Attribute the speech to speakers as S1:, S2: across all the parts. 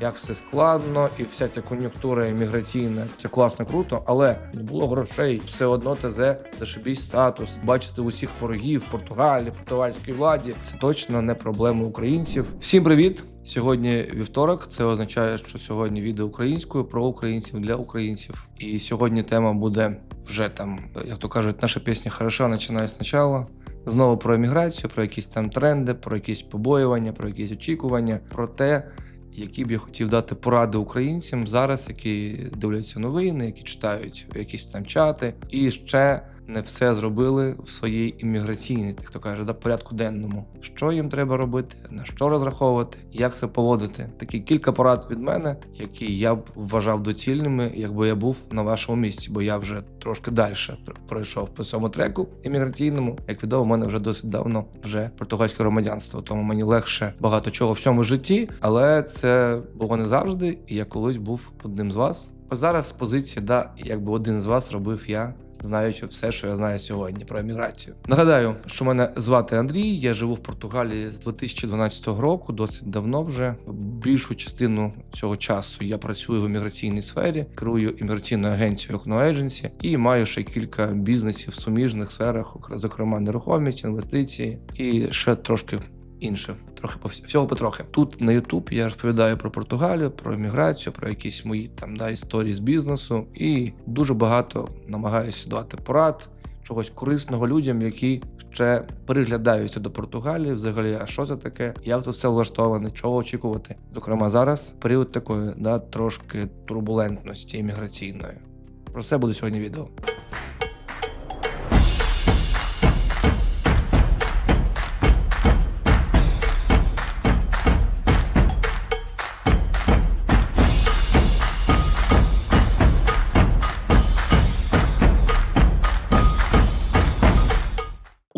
S1: як все складно, і вся ця кон'юнктура імміграційна, це класно, круто, але не було грошей. Все одно ТЗ, зашибісь статус. Бачити усіх ворогів Португалії, португальській владі. Це точно не проблема українців. Всім привіт! Сьогодні вівторок. Це означає, що сьогодні відео українською про українців для українців. І сьогодні тема буде вже там, як то кажуть, наша пісня хороша починає спочатку. Знову про еміграцію, про якісь там тренди, про якісь побоювання, про якісь очікування, про те, які б я хотів дати поради українцям зараз, які дивляться новини, які читають якісь там чати, і ще не все зробили в своїй імміграційній, так то каже, да, порядку денному. Що їм треба робити, на що розраховувати, як це поводити. Такі кілька порад від мене, які я б вважав доцільними, якби я був на вашому місці, бо я вже трошки далі пройшов по цьому треку імміграційному. Як відомо, в мене вже досить давно вже португальське громадянство, тому мені легше багато чого в цьому житті, але це було не завжди. І я колись був одним з вас. Зараз позиція, да, якби один з вас робив я знаючи все, що я знаю сьогодні про еміграцію. Нагадаю, що мене звати Андрій. Я живу в Португалії з 2012 року, досить давно вже. Більшу частину цього часу я працюю в імміграційній сфері, керую імміграційною агенцією Окно Agency і маю ще кілька бізнесів в суміжних сферах, зокрема нерухомість, інвестиції і ще трошки. Інше трохи по всього потрохи. Тут на YouTube я розповідаю про Португалію, про еміграцію, про якісь мої там да, історії з бізнесу, і дуже багато намагаюся давати порад, чогось корисного людям, які ще переглядаються до Португалії. Взагалі, а що це таке, як тут все влаштоване, чого очікувати. Зокрема, зараз період такої да, трошки турбулентності імміграційної. Про це буде сьогодні відео.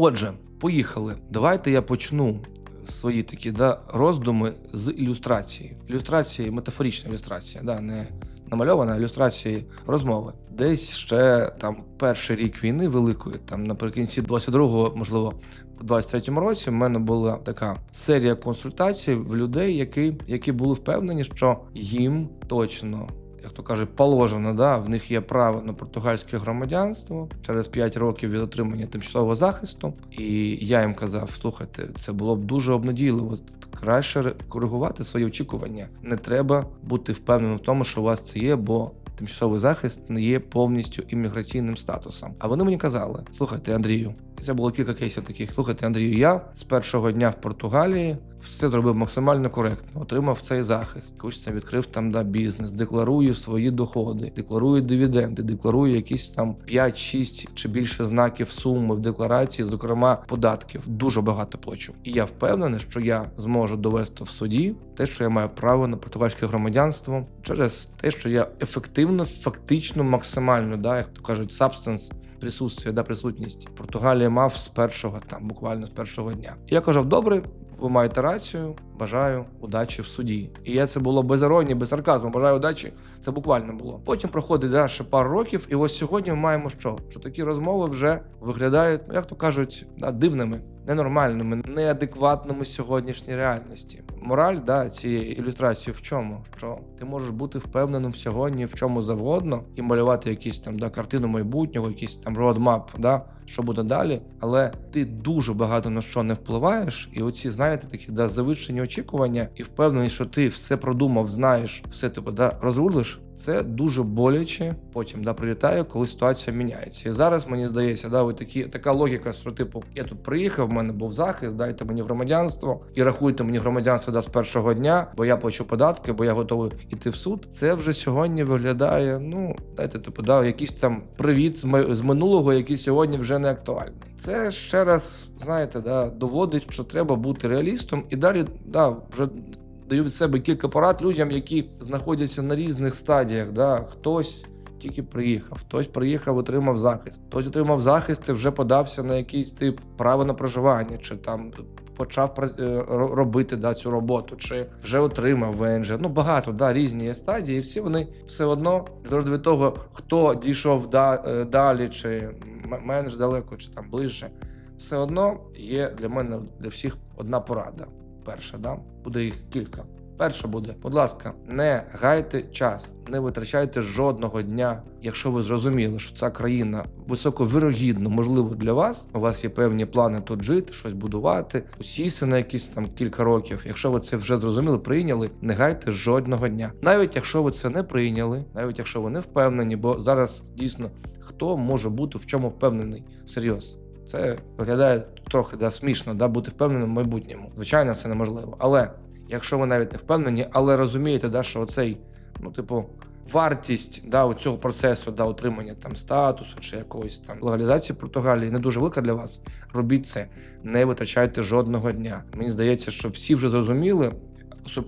S1: Отже, поїхали. Давайте я почну свої такі да, роздуми з ілюстрації. Ілюстрації, метафорична ілюстрація, да, не намальована, а ілюстрації розмови. Десь ще там перший рік війни великої, там наприкінці 22-го, можливо, в 23-му році, в мене була така серія консультацій в людей, які, які були впевнені, що їм точно як то кажуть, положено, да, в них є право на португальське громадянство через 5 років від отримання тимчасового захисту. І я їм казав: слухайте, це було б дуже обнадійливо. Краще коригувати свої очікування. Не треба бути впевненим в тому, що у вас це є, бо тимчасовий захист не є повністю імміграційним статусом. А вони мені казали: слухайте, Андрію, це було кілька кейсів таких. Слухайте, Андрію, я з першого дня в Португалії все зробив максимально коректно, отримав цей захист. Там відкрив там да бізнес, декларую свої доходи, декларую дивіденди, декларую якісь там 5-6 чи більше знаків суми в декларації, зокрема податків. Дуже багато плачу. І я впевнений, що я зможу довести в суді те, що я маю право на португальське громадянство, через те, що я ефективно, фактично, максимально, да, як то кажуть, substance, присутствие, да, присутність Португалії мав з першого там, буквально з першого дня. Я кажу: добре, ви маєте рацію, бажаю удачі в суді. І я це було без іронії, без сарказму. Бажаю удачі. Це буквально було. Потім проходить да, ще пару років, і ось сьогодні ми маємо що? Що такі розмови вже виглядають, ну як то кажуть, да, дивними, ненормальними, неадекватними сьогоднішній реальності. Мораль да, цієї ілюстрації в чому? Що ти можеш бути впевненим сьогодні в чому завгодно і малювати якісь там да, картину майбутнього, якийсь там родмап, да, що буде далі. Але ти дуже багато на що не впливаєш, і оці, знаєте, такі да, завищені очікування, і впевненість, що ти все продумав, знаєш, все типу, да, розрулиш. Це дуже боляче. Потім да прилітає, коли ситуація міняється. І зараз мені здається, да, ви такі така логіка, що типу я тут приїхав, в мене був захист, дайте мені громадянство і рахуйте мені громадянство да, з першого дня, бо я плачу податки, бо я готовий іти в суд. Це вже сьогодні виглядає. Ну дайте типу, да, якийсь там привіт з минулого, який сьогодні вже не актуальний. Це ще раз знаєте, да, доводить, що треба бути реалістом, і далі да, вже даю від себе кілька порад людям, які знаходяться на різних стадіях. Да? Хтось тільки приїхав, хтось приїхав, отримав захист, хтось отримав захист і вже подався на якийсь тип право на проживання, чи там почав е, робити да, цю роботу, чи вже отримав ВНЖ. Ну багато да, різні є стадії, всі вони все одно залежно від того, хто дійшов да, е, далі, чи менш далеко, чи там ближче. Все одно є для мене для всіх одна порада. Перша, да? буде їх кілька. Перше буде, будь ласка, не гайте час, не витрачайте жодного дня. Якщо ви зрозуміли, що ця країна високовірогідно, можливо, для вас. У вас є певні плани тут жити, щось будувати, сісти на якісь там кілька років. Якщо ви це вже зрозуміли, прийняли, не гайте жодного дня. Навіть якщо ви це не прийняли, навіть якщо ви не впевнені, бо зараз дійсно хто може бути в чому впевнений всерйоз. Це виглядає трохи да, смішно, да, бути впевненим в майбутньому. Звичайно, це неможливо. Але якщо ви навіть не впевнені, але розумієте, да, що оцей, ну, типу, вартість да, цього процесу да, отримання там статусу чи якоїсь там легалізації Португалії не дуже велика для вас. Робіть це, не витрачайте жодного дня. Мені здається, що всі вже зрозуміли,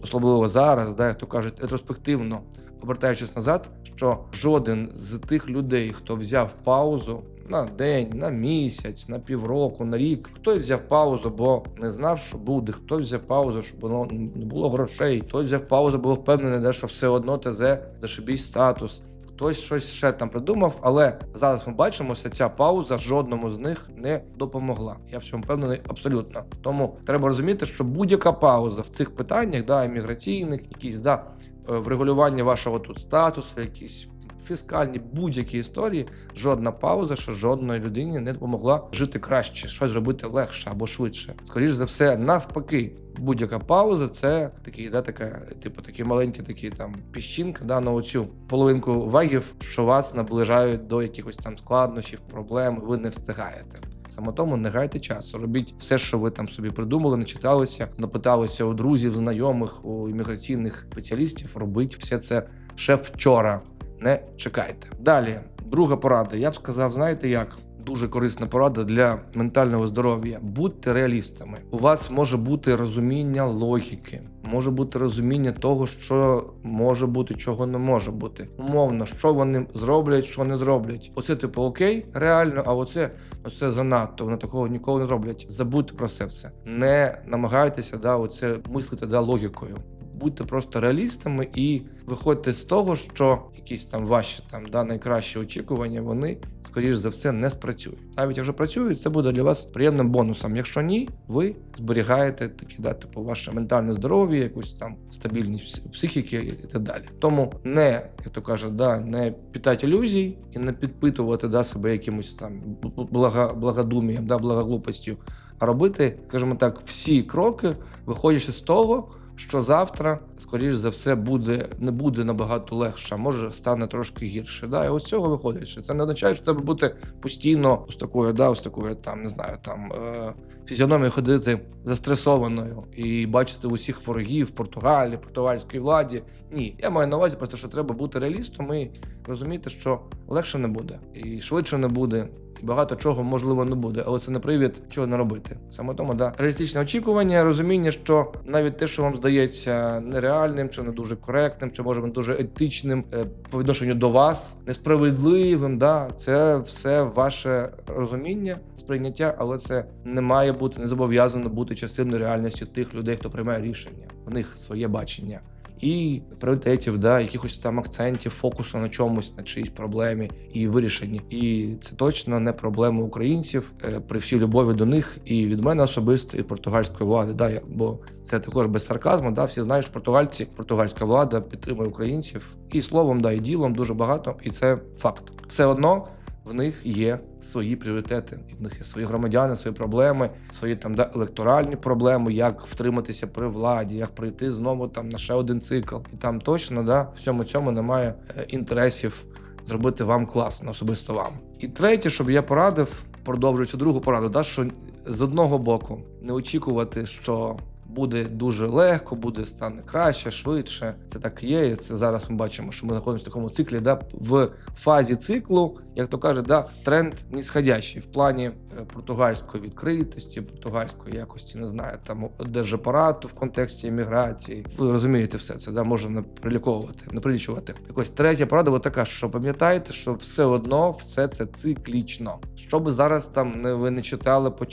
S1: особливо зараз, да, як то кажуть, ретроспективно обертаючись назад, що жоден з тих людей, хто взяв паузу на день, на місяць, на півроку, на рік, хтось взяв паузу, бо не знав, що буде, хтось взяв паузу, щоб було не було грошей, хтось взяв паузу, бо впевнений, де, що все одно ТЗ зашибісь статус. Хтось щось ще там придумав, але зараз ми бачимо, що ця пауза жодному з них не допомогла. Я в цьому впевнений абсолютно. Тому треба розуміти, що будь-яка пауза в цих питаннях, да, імміграційних, якісь да, е, врегулювання вашого тут статусу, якісь фіскальні будь-які історії, жодна пауза, що жодної людині не допомогла жити краще, щось зробити легше або швидше. Скоріше за все, навпаки, будь-яка пауза це такий, да, така, типу, такі маленькі такі там піщинка, да, на оцю половинку вагів, що вас наближають до якихось там складнощів, проблем, ви не встигаєте. Саме тому не гайте часу. Робіть все, що ви там собі придумали, начиталися, напиталися у друзів, знайомих, у імміграційних спеціалістів. Робіть все це ще вчора. Не чекайте. Далі, друга порада. Я б сказав, знаєте як? Дуже корисна порада для ментального здоров'я. Будьте реалістами. У вас може бути розуміння логіки, може бути розуміння того, що може бути, чого не може бути. Умовно, що вони зроблять, що не зроблять. Оце типу окей, реально, а оце, оце занадто. Вони такого ніколи не роблять. Забудьте про це все. Не намагайтеся да, оце мислити да, логікою. Будьте просто реалістами і виходьте з того, що якісь там ваші там да найкращі очікування вони скоріш за все не спрацюють. Навіть якщо працюють, це буде для вас приємним бонусом. Якщо ні, ви зберігаєте такі да, типу ваше ментальне здоров'я, якусь там стабільність психіки і так далі. Тому не як то кажуть, да не питати ілюзій і не підпитувати да себе якимось там блага, благодумієм, да благоглупостю, а робити, скажімо так, всі кроки, виходячи з того що завтра, скоріш за все, буде не буде набагато легше, може стане трошки гірше. Да? І ось цього виходить. Це не означає, що треба бути постійно з такою, да, з такою, там не знаю, там е, фізіономією ходити застресованою і бачити усіх ворогів Португалії, португальській владі. Ні, я маю на увазі, просто що треба бути реалістом і розуміти, що легше не буде, і швидше не буде. Багато чого можливо не буде, але це не привід чого не робити. Саме тому да реалістичне очікування, розуміння, що навіть те, що вам здається нереальним, чи не дуже коректним, чи може не дуже етичним е, по відношенню до вас, несправедливим, да це все ваше розуміння, сприйняття, але це не має бути, не зобов'язано бути частиною реальності тих людей, хто приймає рішення. В них своє бачення. І пріоритетів, да, якихось там акцентів, фокусу на чомусь, на чиїсь проблемі і вирішенні. І це точно не проблема українців е, при всій любові до них і від мене особисто, і португальської влади. Да, бо це також без сарказму. Да, всі знають, що португальці, португальська влада підтримує українців і словом, да, і ділом дуже багато, і це факт. Все одно в них є свої пріоритети, і в них є свої громадяни, свої проблеми, свої там да, електоральні проблеми, як втриматися при владі, як прийти знову там на ще один цикл. І там точно да, всьому цьому немає е, інтересів зробити вам класно, особисто вам. І третє, щоб я порадив, продовжуючи другу пораду, да, що з одного боку не очікувати, що буде дуже легко, буде стане краще, швидше. Це так є. І це зараз ми бачимо, що ми знаходимося в такому циклі, да, в фазі циклу, як то кажуть, да, тренд нисходящий в плані е, португальської відкритості, португальської якості, не знаю, там держапарату в контексті еміграції. Ви розумієте все це, да, можна приліковувати, не прилічувати. Так ось третя порада от така, що пам'ятайте, що все одно все це циклічно. Що би зараз там не ви не читали по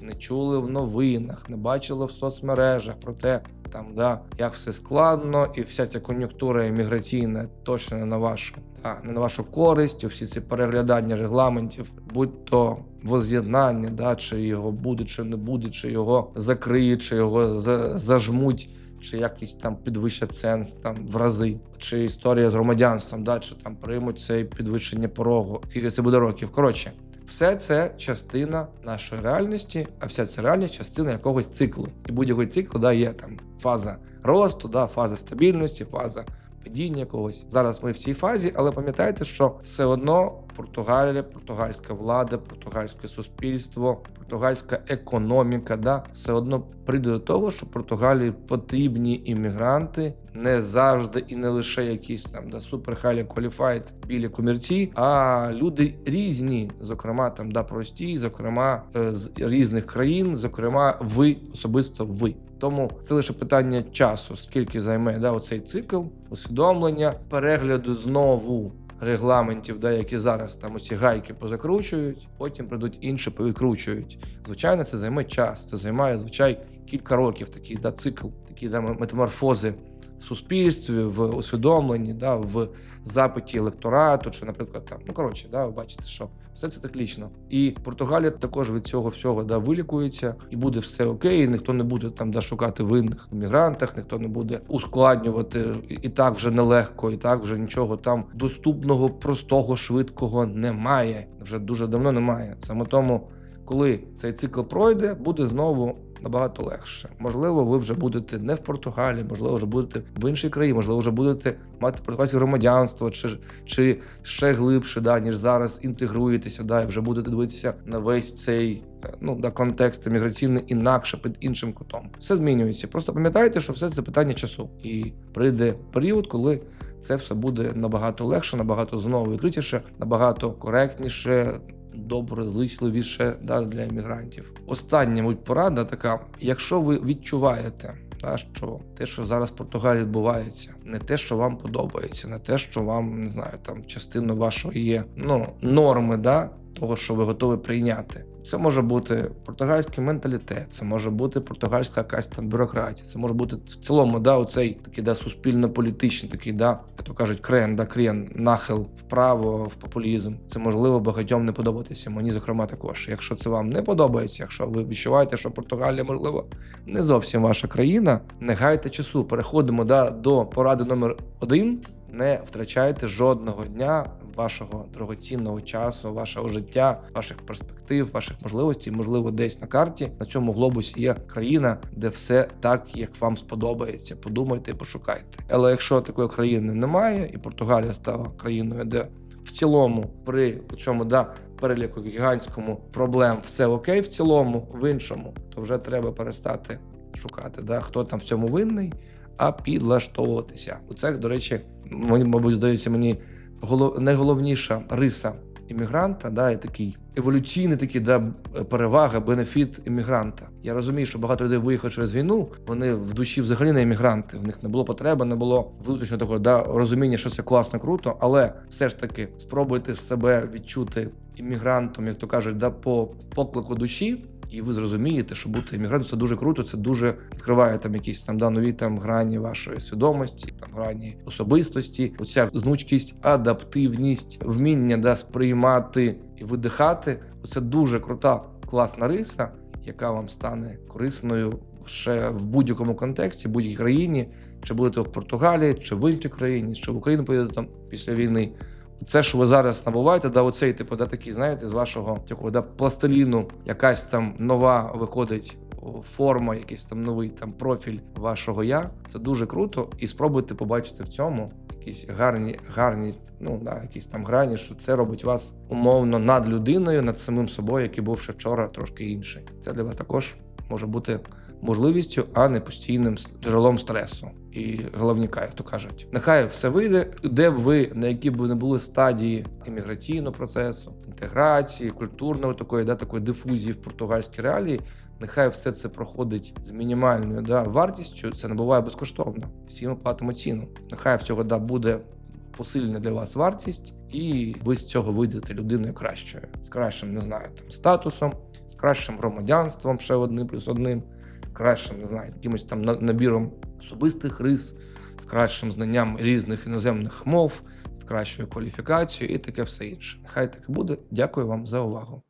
S1: не чули в новинах, не бачили в соцмережах про те, там да як все складно, і вся ця кон'юнктура імміграційна точно не на вашу, да, не на вашу користь. Всі ці переглядання регламентів, будь то воз'єднання, да, чи його буде, чи не буде, чи його закриють, чи його за- зажмуть. чи якийсь там підвищать ценз там в рази, чи історія з громадянством, да, чи там приймуть це підвищення порогу, скільки це буде років. Коротше, все це частина нашої реальності, а вся ця реальність частина якогось циклу. І будь-який цикл да, є там фаза росту, да, фаза стабільності, фаза падіння якогось. Зараз ми в цій фазі, але пам'ятайте, що все одно Португалія, португальська влада, португальське суспільство, португальська економіка, да, все одно прийде до того, що Португалії потрібні іммігранти не завжди і не лише якісь там да супер highly qualified білі комірці, а люди різні, зокрема там да прості, зокрема е, з різних країн, зокрема, ви особисто ви. Тому це лише питання часу, скільки займе да, оцей цикл усвідомлення, перегляду знову регламентів, да, які зараз там усі гайки позакручують, потім прийдуть інші, повикручують. Звичайно, це займе час. Це займає звичай кілька років. Такий да, цикл, такі да, метаморфози суспільстві, в усвідомленні, да, в запиті електорату, чи, наприклад, там, ну коротше, да, ви бачите, що все це циклічно. І Португалія також від цього всього да, вилікується, і буде все окей. і Ніхто не буде там да, шукати винних мігрантах, ніхто не буде ускладнювати і так вже нелегко, і так вже нічого там доступного, простого, швидкого немає. Вже дуже давно немає. Саме тому, коли цей цикл пройде, буде знову набагато легше. Можливо, ви вже будете не в Португалії, можливо, вже будете в іншій країні, можливо, вже будете мати португальське громадянство, чи, чи ще глибше, да, ніж зараз інтегруєтеся, да, і вже будете дивитися на весь цей е, ну, да, контекст міграційний інакше під іншим кутом. Все змінюється. Просто пам'ятайте, що все це питання часу. І прийде період, коли це все буде набагато легше, набагато знову відкритіше, набагато коректніше, доброзичливіше да, для іммігрантів. Остання мабуть, порада така: якщо ви відчуваєте. Та що те, що зараз в Португалії відбувається, не те, що вам подобається, не те, що вам не знаю, там частину вашої є ну норми, да того, що ви готові прийняти. Це може бути португальський менталітет, це може бути португальська якась там бюрократія, це може бути в цілому, да, оцей такий да суспільно-політичний, такий, да, то кажуть, крен, да, крен, нахил вправо, в популізм. Це можливо багатьом не подобатися. Мені, зокрема, також. Якщо це вам не подобається, якщо ви відчуваєте, що Португалія, можливо, не зовсім ваша країна, не гайте часу. Переходимо да, до поради номер один. Не втрачайте жодного дня вашого дорогоцінного часу, вашого життя, ваших перспектив, ваших можливостей. Можливо, десь на карті на цьому глобусі є країна, де все так, як вам сподобається. Подумайте пошукайте. Але якщо такої країни немає, і Португалія стала країною, де в цілому при цьому да переліку гігантському проблем все окей, в цілому, в іншому, то вже треба перестати шукати, да хто там в цьому винний, а підлаштовуватися. Оце, до речі, мабуть, здається, мені. Найголовніша риса іммігранта, да, і такий еволюційний такий да, перевага, бенефіт іммігранта. Я розумію, що багато людей виїхали через війну. Вони в душі взагалі не іммігранти. В них не було потреби, не було внутрішнього такого да, розуміння, що це класно, круто. Але все ж таки спробуйте себе відчути іммігрантом, як то кажуть, да, по поклику душі. І ви зрозумієте, що бути іммігрантом це дуже круто. Це дуже відкриває там якісь там да, нові там грані вашої свідомості, там грані особистості. Оця гнучкість, адаптивність, вміння да сприймати і видихати. Оце дуже крута, класна риса, яка вам стане корисною ще в будь-якому контексті, будь-якій країні, чи будете в Португалії, чи в іншій країні, чи в Україну поїдете там після війни. Це, що ви зараз набуваєте, да, оцей типу, да, такий, знаєте, з вашого такого да, пластиліну, якась там нова виходить форма, якийсь там новий там профіль вашого я. Це дуже круто. І спробуйте побачити в цьому якісь гарні, гарні, ну да, якісь там грані, що це робить вас умовно над людиною, над самим собою, який був ще вчора трошки інший. Це для вас також може бути можливістю, а не постійним джерелом стресу і головніка, як то кажуть. Нехай все вийде, де б ви на які б ви не були стадії імміграційного процесу, інтеграції, культурного такої, да, такої дифузії в португальській реалії. Нехай все це проходить з мінімальною да, вартістю. Це не буває безкоштовно. Всі ми платимо ціну. Нехай всього да буде посильна для вас вартість, і ви з цього вийдете людиною кращою, з кращим, не знаю, там статусом, з кращим громадянством, ще одним плюс одним, з кращим, не знаю, якимось там набіром особистих рис, з кращим знанням різних іноземних мов, з кращою кваліфікацією і таке все інше. Нехай так і буде. Дякую вам за увагу.